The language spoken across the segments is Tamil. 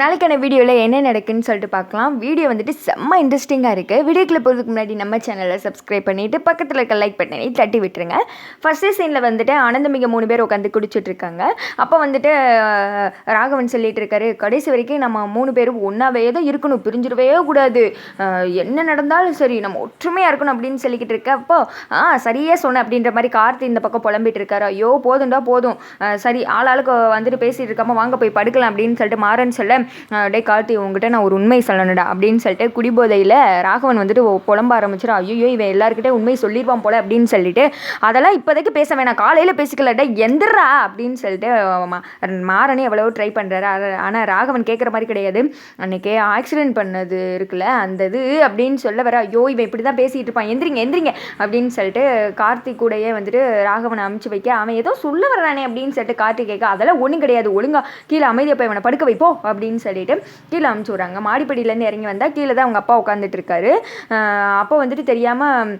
நாளைக்கான வீடியோவில் என்ன நடக்குன்னு சொல்லிட்டு பார்க்கலாம். வீடியோ வந்துட்டு செம்ம இன்ட்ரெஸ்டிங்காக இருக்குது வீடியோக்குள்ள போகிறதுக்கு முன்னாடி நம்ம சேனலை சப்ஸ்கிரைப் பண்ணிவிட்டு பக்கத்தில் இருக்க லைக் பட்டனை தட்டி விட்டுருங்க. ஃபஸ்ட்டு சீனில் வந்துட்டு ஆனந்தமிக மூணு பேர் உட்காந்து குடிச்சிட்ருக்காங்க அப்போ வந்துட்டு ராகவன் சொல்லிட்டு இருக்காரு கடைசி வரைக்கும் நம்ம மூணு பேரும் ஒன்றாவே தான் இருக்கணும் பிரிஞ்சிடவே கூடாது. என்ன நடந்தாலும் சரி நம்ம ஒற்றுமையாக இருக்கணும் அப்படின்னு சொல்லிக்கிட்டு இருக்க. அப்போ ஆ சரியே சொன்னேன் அப்படின்ற மாதிரி கார்த்தி இந்த பக்கம் புலம்பிட்டு இருக்காரு. ஐயோ போதும்டா போதும். சரி ஆளாளுக்கு வந்துட்டு பேசிட்டு இருக்காமல் வாங்க போய் படுக்கலாம் அப்படின்னு சொல்லிட்டு மாறன்னு சொல்ல அப்படியே கார்த்தி உங்ககிட்ட நான் ஒரு உண்மை சொல்லணுடா அப்படின்னு சொல்லிட்டு குடிபோதையில் ராகவன் வந்துட்டு புலம்ப ஆரம்பிச்சிடும். ஐயோ இவன் எல்லாருக்கிட்டே உண்மை சொல்லியிருப்பான் போல அப்படின்னு சொல்லிட்டு அதெல்லாம் இப்போதைக்கு பேச வேணாம். காலையில் பேசிக்கலடா எந்திரா அப்படின்னு சொல்லிட்டு மா- மாறனே எவ்வளவோ ட்ரை பண்ணுறாரு ஆனால் ராகவன் கேட்குற மாதிரி கிடையாது. அன்னைக்கே ஆக்சிடென்ட் பண்ணது இருக்குல்ல அந்த இது அப்படின்னு சொல்ல வர ஐயோ இவன் இப்படி தான் பேசிகிட்டு இருப்பான். எந்திரிங்க எந்திரிங்க அப்படின்னு சொல்லிட்டு கார்த்திக் கூடயே வந்துட்டு ராகவனை அமுச்சு வைக்க அவன் ஏதோ சொல்ல வர்றானே அப்படின்னு சொல்லிட்டு கார்த்திக் கேட்க அதெல்லாம் ஒன்றும் கிடையாது. ஒழுங்கா கீழே அமைதியாக போய் இவனை படுக்க வைப்போ அப்படின்னு சொல்லிட்டு கீழே அமுச்சு விட்றாங்க. மாடிப்படியிலேருந்து இறங்கி வந்தால் கீழே தான் அவங்க அப்பா உட்காந்துட்டு இருக்காரு. அப்போ வந்துட்டு தெரியாமல்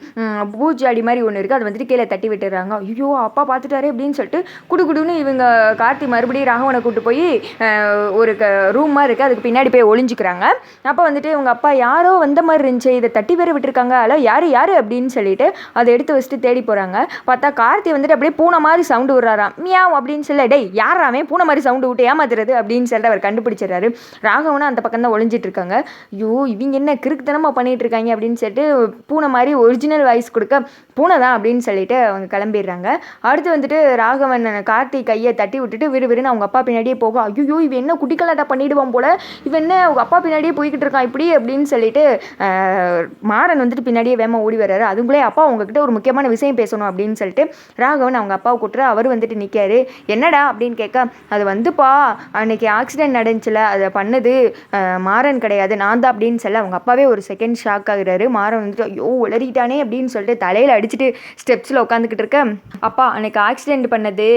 பூஜாடி மாதிரி ஒன்று இருக்குது அது வந்துட்டு கீழே தட்டி விட்டுறாங்க. ஐயோ அப்பா பார்த்துட்டாரு அப்படின்னு சொல்லிட்டு குடுகுடுன்னு இவங்க கார்த்தி மறுபடியும் ராகவனை கூட்டு போய் ஒரு க ரூம் மாதிரி இருக்குது அதுக்கு பின்னாடி போய் ஒளிஞ்சுக்கிறாங்க. அப்போ வந்துட்டு இவங்க அப்பா யாரோ வந்த மாதிரி இருந்துச்சு. இதை தட்டி வேற விட்டுருக்காங்க. ஹலோ யார் யார் அப்படின்னு சொல்லிட்டு அதை எடுத்து வச்சுட்டு தேடி போகிறாங்க பார்த்தா கார்த்தி வந்துட்டு அப்படியே பூனை மாதிரி சவுண்டு விடுறாராம். மியாவும் அப்படின்னு சொல்ல டேய் யாராமே பூனை மாதிரி சவுண்டு விட்டு ஏமாத்துறது? அப்படின்னு சொல்லிட்டு அவர் கண்டுபிடிச்சிடறாரு. ராகவனும் அந்த பக்கம் தான் ஒளிஞ்சிட்டு இருக்காங்க ஐயோ இவங்க என்ன கிறுக்குத்தனமா பண்ணிட்டு இருக்காங்க அப்படின்னு சொல்லிட்டு பூனை மாதிரி ஒரிஜினல் வாய்ஸ் கொடுக்க பூனை தான் அப்படின்னு சொல்லிட்டு அவங்க கிளம்பிடுறாங்க. அடுத்து வந்துட்டு ராகவன் கார்த்தி கையை தட்டி விட்டுட்டு விறுவிறுன்னு அவங்க அப்பா பின்னாடியே போக ஐயோ இவன் என்ன குட்டிக்கலாட்டா பண்ணிடுவான் போல? இவன் என்ன அவங்க அப்பா பின்னாடியே போய்கிட்டு இருக்கான் இப்படி அப்படின்னு சொல்லிட்டு மாறன் வந்துட்டு பின்னாடியே வேமா ஓடி வர்றாரு. அதுங்களே அப்பா அவங்கக்கிட்ட ஒரு முக்கியமான விஷயம் பேசணும் அப்படின்னு சொல்லிட்டு ராகவன் அவங்க அப்பாவை கூட்டுற அவர் வந்துட்டு நிற்காரு என்னடா அப்படின்னு கேட்க அது வந்துப்பா அன்னைக்கு ஆக்சிடென்ட் நடந்துச்சுல அதை பண்ணது மாறன் கிடையாது. நான் தான் அப்படின்னு சொல்ல அவங்க அப்பாவே ஒரு செகண்ட் ஷாக் ஆகுறாரு. மாறன் வந்துட்டு ஐயோ உளறிட்டானே அப்படின்னு சொல்லிட்டு தலையில் அடிச்சுட்டு ஸ்டெப்ஸில் உட்காந்துக்கிட்டு இருக்க அப்பா அன்னைக்கு ஆக்சிடென்ட் பண்ணது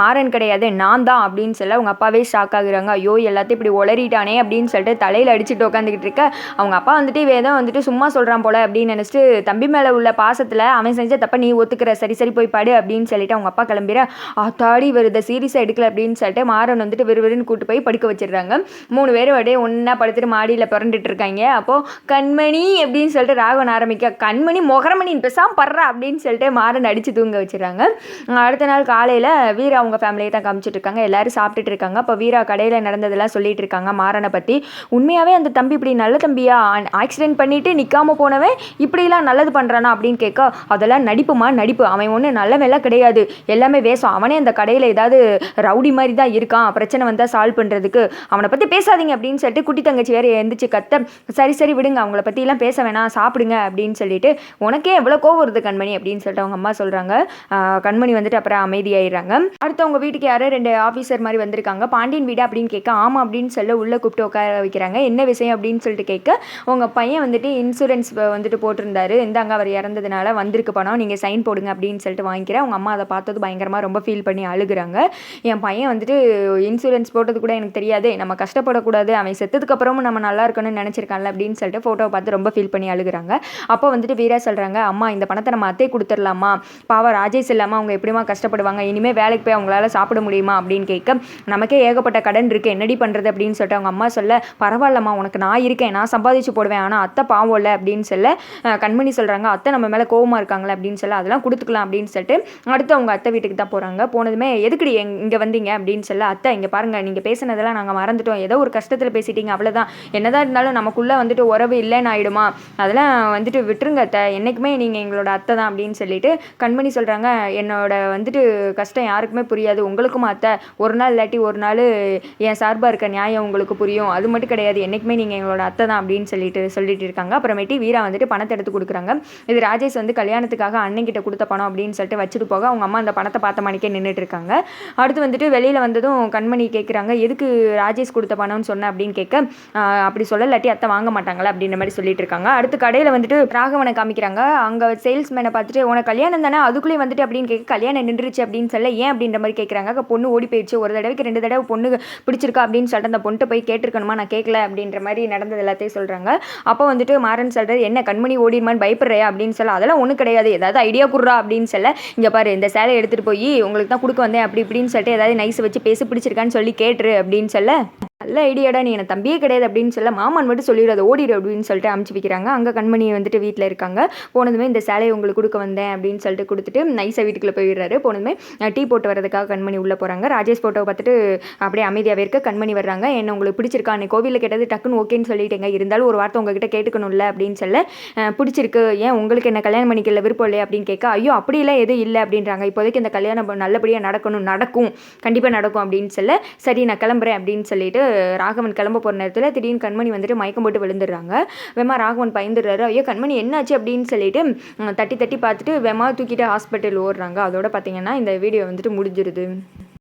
மாறன் கிடையாது நான் தான் அப்படின்னு சொல்ல அவங்க அப்பாவே ஷாக் ஆகுறாங்க. ஐயோ எல்லாத்தையும் இப்படி உளறிட்டானே அப்படின்னு சொல்லிட்டு தலையில் அடிச்சுட்டு உட்காந்துக்கிட்டு இருக்க அவங்க அப்பா வந்துட்டு வேதம் வந்துட்டு சும்மா சொல்கிறான் போல அப்படின்னு நினச்சிட்டு தம்பி மேலே உள்ள பாசத்தில் அவன் செஞ்ச தப்ப நீ ஒத்துக்கிற சரி சரி போய் பாடு அப்படின்னு சொல்லிட்டு அவங்க அப்பா கிளம்பிற ஆத்தாடி வருத சீரியஸாக எடுக்கல அப்படின்னு சொல்லிட்டு மாறன் வந்துட்டு விறுவிறுன்னு கூட்டு போய் படுக்க வச்சிடுறாங்க. மூணு பேரும் அப்படியே ஒன்றா படுத்துட்டு மாடியில் பிறண்டுட்டு இருக்காங்க. அப்போது கண்மணி அப்படின்னு சொல்லிட்டு ராகவன் ஆரம்பிக்க கண்மணி மொகரமணின்னு பெசாம் படுறா அப்படின்னு சொல்லிட்டு மாறன் அடித்து தூங்க வச்சிடுறாங்க. அடுத்த நாள் காலையில் வீரா அவங்க ஃபேமிலியை தான் காமிச்சிட்டு இருக்காங்க. எல்லோரும் சாப்பிட்டுட்டு இருக்காங்க. அப்போ வீரா கடையில் நடந்ததெல்லாம் சொல்லிட்டு இருக்காங்க மாறனை பற்றி உண்மையாகவே அந்த தம்பி இப்படி நல்ல தம்பியா? ஆக்சிடென்ட் பண்ணிட்டு நிற்காம போனவன் இப்படிலாம் நல்லது பண்ணுறானா அப்படின்னு கேட்க அதெல்லாம் நடிப்புமா நடிப்பு. அவன் ஒன்றும் நல்லவெல்லாம் கிடையாது. எல்லாமே வேஷம். அவனே அந்த கடையில் ஏதாவது ரவுடி மாதிரி தான் இருக்கான். பிரச்சனை வந்தால் சால்வ் பண்ணுறதுக்கு அவனை பற்றி பேசாதீங்க அப்படின்னு சொல்லிட்டு குட்டி தங்கச்சி வேறு எழுந்திரிச்சு கத்த சரி சரி விடுங்க அவங்கள பற்றிலாம் பேச வேணாம் சாப்பிடுங்க அப்படின்னு சொல்லிட்டு உனக்கே எவ்வளோ கோவம் வருது கண்மணி அப்படின்னு சொல்லிட்டு அவங்க அம்மா சொல்கிறாங்க கண்மணி வந்துட்டு அப்புறம் அமைதியாயிடுறாங்க. அடுத்து அவங்க வீட்டுக்கு யாரோ ரெண்டு ஆஃபீஸர் மாதிரி வந்திருக்காங்க. பாண்டியன் வீடு அப்படின்னு கேட்க ஆமாம் அப்படின்னு சொல்ல உள்ளே கூப்பிட்டு உட்கார வைக்கிறாங்க. என்ன விஷயம்? அப்படின்னு சொல்லிட்டு கேட்க உங்கள் பையன் வந்துட்டு இன்சூரன்ஸ் வந்துட்டு போட்டிருந்தாரு. இந்தாங்க அவர் இறந்ததுனால வந்திருக்கு பணம். நீங்கள் சைன் போடுங்க அப்படின்னு சொல்லிட்டு வாங்கிக்கிறேன் அவங்க அம்மா அதை பார்த்தது பயங்கரமாக ரொம்ப ஃபீல் பண்ணி அழுகுறாங்க. என் பையன் வந்துட்டு இன்சூரன்ஸ் போட்டது கூட எனக்கு தெரியாது. நம்ம கஷ்டம் கஷ்டப்படக்கூடாது அவன் செத்ததுக்கு அப்புறமும் நம்ம நல்லா இருக்கணும்னு நினச்சிருக்கான்ல அப்படின்னு சொல்லிட்டு ஃபோட்டோவை பார்த்து ரொம்ப ஃபீல் பண்ணி அழுகுறாங்க. அப்போ வந்துட்டு வீரா சொல்கிறாங்க அம்மா இந்த பணத்தை நம்ம அத்தை கொடுத்துடலாமா? பாவம் ராஜேஷ் இல்லாமல் அவங்க எப்படிமா கஷ்டப்படுவாங்க? இனிமேல் வேலைக்கு போய் அவங்களால சாப்பிட முடியுமா? அப்படின்னு கேட்க நமக்கே ஏகப்பட்ட கடன் இருக்குது என்னடி பண்ணுறது அப்படின்னு சொல்லிட்டு அவங்க அம்மா சொல்ல பரவாயில்லம்மா உனக்கு நான் இருக்கேன் நான் சம்பாதிச்சு போடுவேன் ஆனால் அத்தை பாவம் இல்லை. அப்படின்னு சொல்ல கண்மணி சொல்கிறாங்க அத்தை நம்ம மேலே கோவமாக இருக்காங்களே? அப்படின்னு சொல்ல அதெல்லாம் கொடுத்துக்கலாம். அப்படின்னு சொல்லிட்டு அடுத்து அவங்க அத்தை வீட்டுக்கு தான் போகிறாங்க போனதுமே எதுக்குடி எங் இங்கே வந்தீங்க? அப்படின்னு சொல்ல அத்தை இங்கே பாருங்கள் நீங்கள் பேசினதெல்லாம் நாங்கள் மறந்துட்டோம். ஏதோ ஒரு கஷ்டத்தில் பேசிட்டீங்க அவ்வளோதான் என்னதான் இருந்தாலும் நமக்குள்ளே வந்துட்டு உறவு இல்லைன்னு ஆயிடுமா? அதெல்லாம் வந்துட்டு விட்டுருங்க அத்தை. என்றைக்குமே நீங்கள் எங்களோட அத்தை தான் அப்படின்னு சொல்லிட்டு கண்மணி சொல்கிறாங்க என்னோட வந்துட்டு கஷ்டம் யாருக்குமே புரியாது. உங்களுக்கும் அத்தை? ஒரு நாள் இல்லாட்டி ஒரு நாள் என் சார்பாக இருக்க நியாயம் உங்களுக்கு புரியும். அது மட்டும் கிடையாது. என்றைக்குமே நீங்கள் எங்களோட அத்தை தான் அப்படின்னு சொல்லிட்டு சொல்லிட்டு இருக்காங்க. அப்புறமேட்டு வீரா வந்துட்டு பணத்தை எடுத்து கொடுக்குறாங்க. இது ராஜேஷ் வந்து கல்யாணத்துக்காக அண்ணன்கிட்ட கொடுத்த பணம் அப்படின்னு சொல்லிட்டு வச்சுட்டு போக அவங்க அம்மா அந்த பணத்தை பார்த்த மணிக்கே நின்றுட்டு இருக்காங்க. அடுத்து வந்துட்டு வெளியில் வந்ததும் கண்மணி கேட்குறாங்க எதுக்கு ராஜேஷ் கொடுத்த பணம்னு சொன்னேன் அப்படின்னு கேட்க அப்படி சொல்ல இல்லாட்டி அத்தை வாங்க மாட்டாங்களா? அப்படின்ற மாதிரி சொல்லிட்டு இருக்காங்க. அடுத்து கடையில் வந்துட்டு ராகவனை காமிக்கிறாங்க. அங்கே சேல்ஸ்மேனை பார்த்துட்டு உனக்கு கல்யாணம் தானே? அதுக்குள்ளேயே வந்துட்டு அப்படின்னு கேட்க கல்யாணம் நின்றுச்சு அப்படின்னு சொல்ல ஏன்? அப்படின்ற மாதிரி கேட்குறாங்க. பொண்ணு ஓடி போயிடுச்சு. ஒரு தடவைக்கு ரெண்டு தடவை பொண்ணு பிடிச்சிருக்கா அப்படின்னு சொல்லிட்டு அந்த பொண்ணு போய் கேட்டிருக்கணுமா? நான் கேட்கல அப்படின்ற மாதிரி நடந்தது எல்லாத்தையும் சொல்கிறாங்க அப்போ வந்துட்டு மாறன் சொல்கிறது என்ன கண்மணி ஓடிடுமான்னு பயப்படுறியா? அப்படின்னு சொல்ல அதெல்லாம் ஒன்றும் கிடையாது. ஏதாவது ஐடியா குடுறா? அப்படின்னு சொல்ல இங்கே பாரு இந்த சேலை எடுத்துகிட்டு போய் உங்களுக்கு தான் கொடுக்க வந்தேன். அப்படி இப்படின்னு சொல்லிட்டு ஏதாவது நைஸ் வச்சு பேசி பிடிச்சிருக்கான்னு சொல்லி கேட்டுரு அப்படின்னு சொல்ல நல்ல ஐடியாடா நீ எனக்கு தம்பியே கிடையாது அப்படின்னு சொல்ல மாமன் மட்டும் சொல்லிடுறது ஓடிடு அப்படின்னு சொல்லிட்டு அமுச்சு வைக்கிறாங்க. அங்கே கண்மணி வந்துட்டு வீட்டில் இருக்காங்க. போனதுமே இந்த சேலையை உங்களுக்கு கொடுக்க வந்தேன் அப்படின்னு சொல்லிட்டு கொடுத்துட்டு நைஸாக வீட்டுக்குள்ளே போயிடுறாரு. போனதுமே டீ போட்டு வரதுக்காக கண்மணி உள்ளே போகிறாங்க ராஜேஷ் ஃபோட்டோவை பார்த்துட்டு அப்படியே அமைதியாகவே இருக்க கண்மணி வர்றாங்க. என்ன உங்களுக்கு பிடிச்சிருக்கா? அன்னைக்கு கோவிலில் கேட்டது டக்குன்னு ஓகேன்னு சொல்லிட்டேங்க. இருந்தாலும் ஒரு வார்த்தை உங்ககிட்ட கேட்டுக்கணும்ல அப்படின்னு சொல்ல பிடிச்சிருக்கு. ஏன் உங்களுக்கு என்ன கல்யாணம் பண்ணிக்கல? விருப்பம் இல்லையா? அப்படின்னு கேட்க ஐயோ அப்படிலாம் எதுவும் இல்லை அப்படின்றாங்க. இப்போதைக்கு இந்த கல்யாணம் நல்லபடியாக நடக்கணும் நடக்கும். கண்டிப்பாக நடக்கும் அப்படின்னு சொல்ல சரி நான் கிளம்புறேன் அப்படின்னு சொல்லிட்டு ராகவன் கிளம்ப போகிற நேரத்தில் திடீர்னு கண்மணி வந்துட்டு மயக்கம் போட்டு விழுந்துடுறாங்க. வேமா ராகவன் பயந்துடுறாரு. ஐயோ கண்மணி என்னாச்சு? அப்படின்னு சொல்லிட்டு தட்டி தட்டி பார்த்துட்டு வேமா தூக்கிட்டு ஹாஸ்பிட்டல் ஓடுறாங்க. அதோட பார்த்தீங்கன்னா இந்த வீடியோ வந்துட்டு முடிஞ்சிருது.